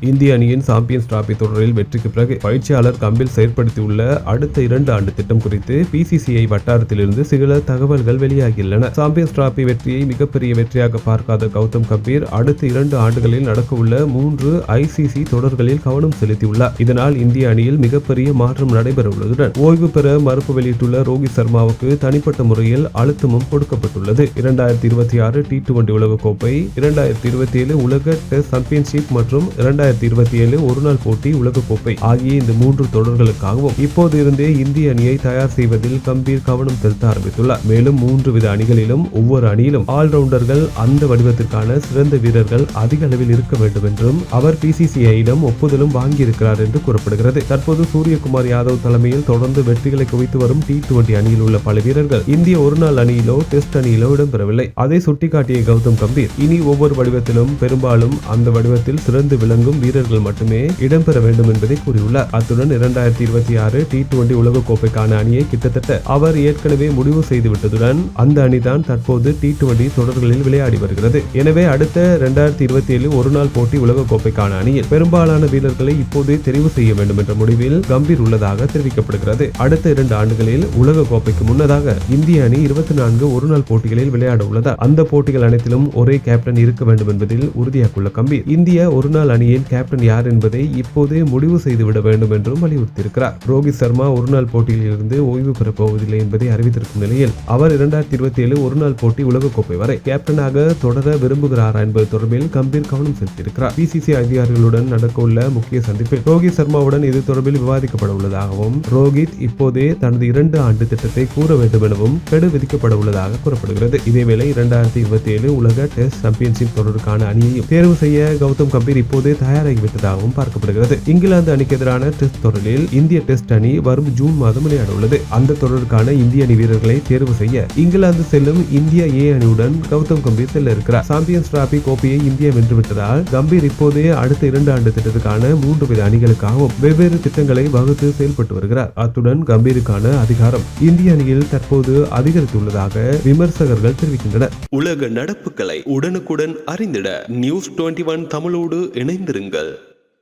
இந்திய அணியின் champions trophy தொடரில் வெற்றிக்கு பிறகு பயிற்சியாளர் கம்பில் செயற்படுத்தியுள்ள அடுத்த இரண்டு ஆண்டு திட்டம் குறித்து பிசிசிஐ வட்டாரத்திலிருந்து சில தகவல்கள் வெளியாகியுள்ளன. சாம்பியன்ஸ் டிராபி வெற்றியை மிகப்பெரிய வெற்றியாக பார்க்காத கௌதம் கம்பீர் அடுத்த இரண்டு ஆண்டுகளில் நடக்கவுள்ள மூன்று ஐசிசி தொடர்களில் கவனம் செலுத்தியுள்ளார். இதனால் இந்திய அணியில் மிகப்பெரிய மாற்றம் நடைபெறவுள்ளதுடன் ஓய்வு பெற மறுப்பு வெளியிட்டுள்ள ரோஹித் சர்மாவுக்கு தனிப்பட்ட முறையில் அழுத்தமும் கொடுக்கப்பட்டுள்ளது. இரண்டாயிரத்தி இருபத்தி ஆறு டி டுவெண்டி உலகக்கோப்பை இரண்டாயிரத்தி இருபத்தி ஏழு உலக டெஸ்ட் சாம்பியன்ஷிப் மற்றும் இரண்டாயிரத்தி இரண்டாயிரத்தி இருபத்தி ஏழு ஒருநாள் போட்டி உலகக்கோப்பை ஆகிய இந்த மூன்று தொடர்களுக்காகவும் இப்போது இருந்தே இந்திய அணியை தயார் செய்வதில் கம்பீர் கவனம் செலுத்த ஆரம்பித்துள்ளார். மேலும் மூன்று வித அணிகளிலும் ஒவ்வொரு அணியிலும் ஆல்ரவுண்டர்கள் அந்த வடிவத்திற்கான சிறந்த வீரர்கள் அதிக அளவில் இருக்க வேண்டும் என்றும் அவர் பிசிசிஐயிடம் ஒப்புதலும் வாங்கியிருக்கிறார் என்று கூறப்படுகிறது. தற்போது சூரியகுமார் யாதவ் தலைமையில் தொடர்ந்து வெற்றிகளை குவித்து வரும் டி டுவெண்டி அணியில் உள்ள பல வீரர்கள் இந்திய ஒருநாள் அணியிலோ டெஸ்ட் அணியிலோ இடம்பெறவில்லை. அதை சுட்டிக்காட்டிய கௌதம் கம்பீர் இனி ஒவ்வொரு வடிவத்திலும் பெரும்பாலும் அந்த வடிவத்தில் சிறந்து விளங்கும் வீரர்கள் மட்டுமே இடம்பெற வேண்டும் என்பதை கூறியுள்ளார். அத்துடன் இரண்டாயிரத்தி இருபத்தி ஆறு டி டுவெண்டி உலகக்கோப்பைக்கான அணியை கிட்டத்தட்ட அவர் ஏற்கனவே முடிவு செய்துவிட்டதுடன் அந்த அணிதான் தற்போது டி டுவெண்டி தொடர்களில் விளையாடி வருகிறது. எனவே அடுத்த இரண்டாயிரத்தி இருபத்தி ஏழு ஒருநாள் போட்டி உலகக்கோப்பைக்கான அணியில் பெரும்பாலான வீரர்களை இப்போதே தெரிவு செய்ய வேண்டும் என்ற முடிவில் கம்பீர் உள்ளதாக தெரிவிக்கப்படுகிறது. அடுத்த இரண்டு ஆண்டுகளில் உலக கோப்பைக்கு முன்னதாக இந்திய அணி இருபத்தி நான்கு ஒருநாள் போட்டிகளில் விளையாட உள்ளதா அந்த போட்டிகள் அனைத்திலும் ஒரே கேப்டன் இருக்க வேண்டும் என்பதில் உறுதியாக்குள்ள கம்பீர். இந்திய ஒருநாள் அணியின் கேப்டன் யார் என்பதை இப்போதே முடிவு செய்துவிட வேண்டும் என்றும் வலியுறுத்தியிருக்கிறார். ரோஹித் சர்மா ஒருநாள் போட்டியில் இருந்து ஓய்வு பெறப் போவதில்லை என்பதை அறிவித்திருக்கும் நிலையில் அவர் இரண்டாயிரத்தி இருபத்தி ஏழு ஒருநாள் போட்டி உலகக்கோப்பை வரை கேப்டனாக தொடர விரும்புகிறாரா என்பது தொடர்பில் கம்பீர் கவனம் செலுத்தியிருக்கிறார். பிசிசி அதிகாரிகளுடன் நடக்க உள்ள முக்கிய சந்திப்பில் ரோஹித் சர்மாவுடன் இது தொடர்பில் விவாதிக்கப்பட உள்ளதாகவும் ரோஹித் இப்போதே தனது இரண்டு ஆண்டு திட்டத்தை கூற வேண்டும் எனவும் கெடு விதிக்கப்பட உள்ளதாக கூறப்படுகிறது. இதேவேளை இரண்டாயிரத்தி இருபத்தி ஏழு உலக டெஸ்ட் சாம்பியன்ஷிப் தொடருக்கான அணியையும் தேர்வு செய்ய கௌதம் கம்பீர் இப்போதே தயார் தயாராகிவிட்டதாகவும் பார்க்கப்படுகிறது. இங்கிலாந்து அணிக்கு எதிரான டெஸ்ட் தொடரில் இந்திய டெஸ்ட் அணி வரும் ஜூன் மாதம் விளையாட உள்ளது அந்த தொடருக்கான இந்திய அணி வீரர்களை தேர்வு செய்ய இங்கிலாந்து செல்லும் இந்திய ஏ அணியுடன் கௌதம் கம்பீர் செல்ல இருக்கிறார். சாம்பியன்ஸ் டிராபி கோப்பையை இந்தியா வென்றுவிட்டதால் கம்பீர் இப்போதே அடுத்த இரண்டு ஆண்டு திட்டத்துக்கான மூன்று வித அணிகளுக்காகவும் வெவ்வேறு திட்டங்களை வகுத்து செயல்பட்டு வருகிறார். அத்துடன் கம்பீருக்கான அதிகாரம் இந்திய அணியில் தற்போது அதிகரித்துள்ளதாக விமர்சகர்கள் தெரிவிக்கின்றனர். உலக நடப்புகளை உடனுக்குடன் அறிந்திட நியூஸ் டுவெண்ட்டி ஒன் தமிழோடு இணைந்திருங்கள். கொள்ளுங்கள்